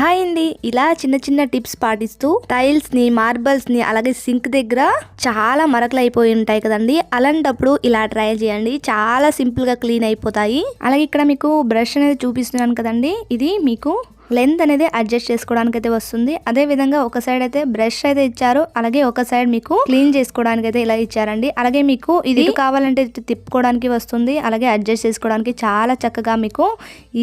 Hi అండి. ఇలా చిన్న చిన్న టిప్స్ పాటిస్తూ టైల్స్ని మార్బల్స్ని అలాగే సింక్ దగ్గర చాలా మరకలు అయిపోయి ఉంటాయి కదండి. అలాంటప్పుడు ఇలా ట్రై చేయండి. చాలా సింపుల్గా క్లీన్ అయిపోతాయి. అలాగే ఇక్కడ మీకు బ్రష్ అనేది చూపిస్తున్నాను కదండి. ఇది మీకు లెంత్ అనేది అడ్జస్ట్ చేసుకోవడానికి అయితే వస్తుంది. అదే విధంగా ఒక సైడ్ అయితే బ్రష్ అయితే ఇచ్చారు. అలాగే ఒక సైడ్ మీకు క్లీన్ చేసుకోవడానికి అయితే ఇలా ఇచ్చారండి. అలాగే మీకు ఇది కావాలంటే తిప్పుకోవడానికి వస్తుంది. అలాగే అడ్జస్ట్ చేసుకోవడానికి చాలా చక్కగా మీకు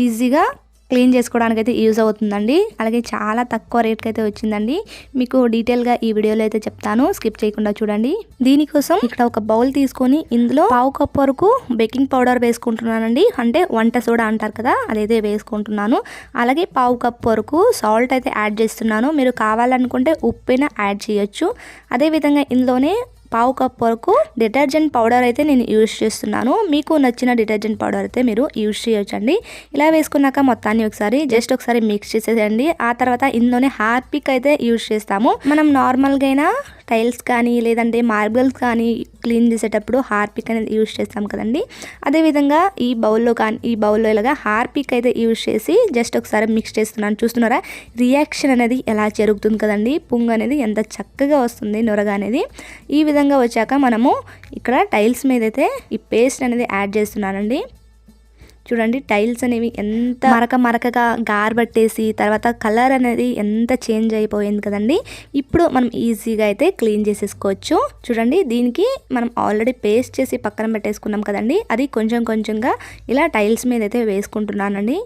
ఈజీగా క్లీన్ చేసుకోవడానికి అయితే యూజ్ అవుతుందండి. అలాగే చాలా తక్కువ రేట్కి అయితే వచ్చిందండి. మీకు డీటెయిల్గా ఈ వీడియోలో అయితే చెప్తాను. స్కిప్ చేయకుండా చూడండి. దీనికోసం ఇక్కడ ఒక బౌల్ తీసుకొని ఇందులో పావు కప్ వరకు బేకింగ్ పౌడర్ వేసుకుంటున్నానండి. అంటే వంట సోడా అంటారు కదా అదైతే వేసుకుంటున్నాను. అలాగే పావు కప్ వరకు సాల్ట్ అయితే యాడ్ చేస్తున్నాను. మీరు కావాలనుకుంటే ఉప్పైనా యాడ్ చేయొచ్చు. అదేవిధంగా ఇందులోనే పావు కప్ వరకు డిటర్జెంట్ పౌడర్ అయితే నేను యూజ్ చేస్తున్నాను. మీకు నచ్చిన డిటర్జెంట్ పౌడర్ అయితే మీరు యూజ్ చేయొచ్చండి. ఇలా వేసుకున్నాక మొత్తాన్ని ఒకసారి జస్ట్ ఒకసారి మిక్స్ చేసేయండి ఆ తర్వాత ఇందులోనే హార్పిక్ అయితే యూజ్ చేస్తాము. మనం నార్మల్గా అయినా టైల్స్ కానీ లేదంటే మార్బల్స్ కానీ క్లీన్ చేసేటప్పుడు హార్పిక్ అనేది యూజ్ చేస్తాం కదండి. అదేవిధంగా ఈ బౌల్లో కానీ ఈ బౌల్లో ఇలాగా హార్పిక్ అయితే యూజ్ చేసి జస్ట్ ఒకసారి మిక్స్ చేస్తున్నాను. చూస్తున్నారా? రియాక్షన్ అనేది ఎలా జరుగుతుంది కదండి? పుంగ్ అనేది ఎంత చక్కగా వస్తుంది నొరగ అనేది. ఈ విధంగా వచ్చాక మనము ఇక్కడ టైల్స్ మీద అయితే ఈ పేస్ట్ అనేది యాడ్ చేస్తున్నానండి. చూడండి టైల్స్ అనేవి ఎంత మరక మరకగా గారబట్టేసి తర్వాత కలర్ అనేది ఎంత చేంజ్ అయిపోయింది కదండి. ఇప్పుడు మనం ఈజీగా అయితే క్లీన్ చేసేసుకోవచ్చు. చూడండి దీనికి మనం ఆల్రెడీ పేస్ట్ చేసి పక్కన పెట్టేసుకున్నాం కదండి. అది కొంచెం కొంచెంగా ఇలా టైల్స్ మీద అయితే వేసుకుంటున్నానండి.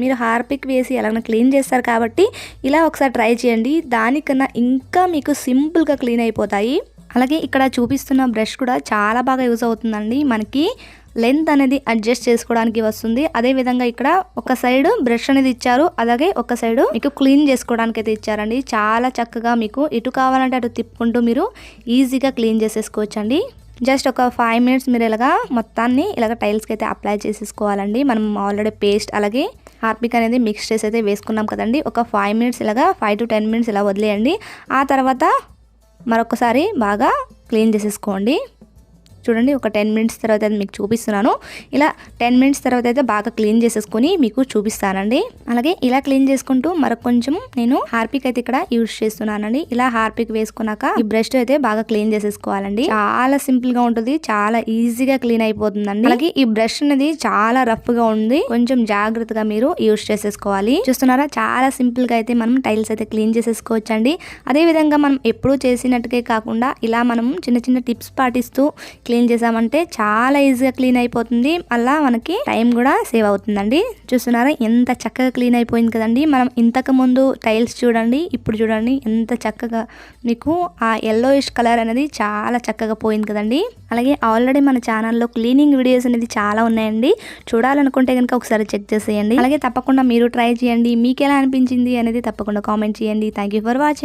మీరు హార్పిక్ వేసి ఎలాగైనా క్లీన్ చేస్తారు కాబట్టి ఇలా ఒకసారి ట్రై చేయండి. దానికన్నా ఇంకా మీకు సింపుల్గా క్లీన్ అయిపోతాయి. అలాగే ఇక్కడ చూపిస్తున్న బ్రష్ కూడా చాలా బాగా యూజ్ అవుతుందండి. మనకి లెంత్ అనేది అడ్జస్ట్ చేసుకోవడానికి వస్తుంది. అదే విధంగా ఇక్కడ ఒక సైడ్ బ్రష్ అనేది ఇచ్చారు. అలాగే ఒక సైడ్ మీకు క్లీన్ చేసుకోవడానికి అయితే ఇచ్చారండి. చాలా చక్కగా మీకు ఇటు కావాలంటే అటు తిప్పుకుంటూ మీరు ఈజీగా క్లీన్ చేసేసుకోవచ్చండి. జస్ట్ ఒక ఫైవ్ మినిట్స్ మీరు ఇలాగా మొత్తాన్ని ఇలాగ టైల్స్కి అయితే అప్లై చేసేసుకోవాలండి. మనం ఆల్రెడీ పేస్ట్ అలాగే హార్పిక్ అనేది మిక్స్ చేసి అయితే వేసుకున్నాం కదండి. ఒక ఫైవ్ మినిట్స్ ఇలాగా ఫైవ్ టు టెన్ మినిట్స్ ఇలా వదిలేయండి. ఆ తర్వాత మరొకసారి బాగా క్లీన్ చేసేసుకోండి. చూడండి ఒక టెన్ మినిట్స్ తర్వాత అయితే మీకు చూపిస్తున్నాను. ఇలా టెన్ మినిట్స్ తర్వాత అయితే బాగా క్లీన్ చేసేసుకొని మీకు చూపిస్తానండి. అలాగే ఇలా క్లీన్ చేసుకుంటూ మరొక కొంచెం నేను హార్పిక్ అయితే ఇక్కడ యూజ్ చేస్తున్నానండి. ఇలా హార్పిక్ వేసుకున్నాక ఈ బ్రష్ అయితే బాగా క్లీన్ చేసేసుకోవాలండి. చాలా సింపుల్గా ఉంటుంది చాలా ఈజీగా క్లీన్ అయిపోతుందండి. అలాగే ఈ బ్రష్ అనేది చాలా రఫ్గా ఉంది కొంచెం జాగ్రత్తగా మీరు యూజ్ చేసేసుకోవాలి. చూస్తున్నారా? చాలా సింపుల్గా అయితే మనం టైల్స్ అయితే క్లీన్ చేసేసుకోవచ్చు అండి అదే విధంగా మనం ఎప్పుడూ చేసినట్టుగా కాకుండా ఇలా మనం చిన్న చిన్న టిప్స్ పాటిస్తూ క్లీన్ క్లీన్ చేసామంటే చాలా ఈజీగా క్లీన్ అయిపోతుంది. అలా మనకి టైం కూడా సేవ్ అవుతుందండి. చూస్తున్నారా ఎంత చక్కగా క్లీన్ అయిపోయింది కదండి. మనం ఇంతకు ముందు టైల్స్ చూడండి ఇప్పుడు చూడండి ఎంత చక్కగా మీకు ఆ ఎల్లోయిష్ కలర్ అనేది చాలా చక్కగా పోయింది కదండి. అలాగే ఆల్రెడీ మన ఛానల్లో క్లీనింగ్ వీడియోస్ అనేది చాలా ఉన్నాయండి. చూడాలనుకుంటే కనుక ఒకసారి చెక్ చేసేయండి. అలాగే తప్పకుండా మీరు ట్రై చేయండి. మీకు ఎలా అనిపించింది అనేది తప్పకుండా కామెంట్ చేయండి. Thank for watching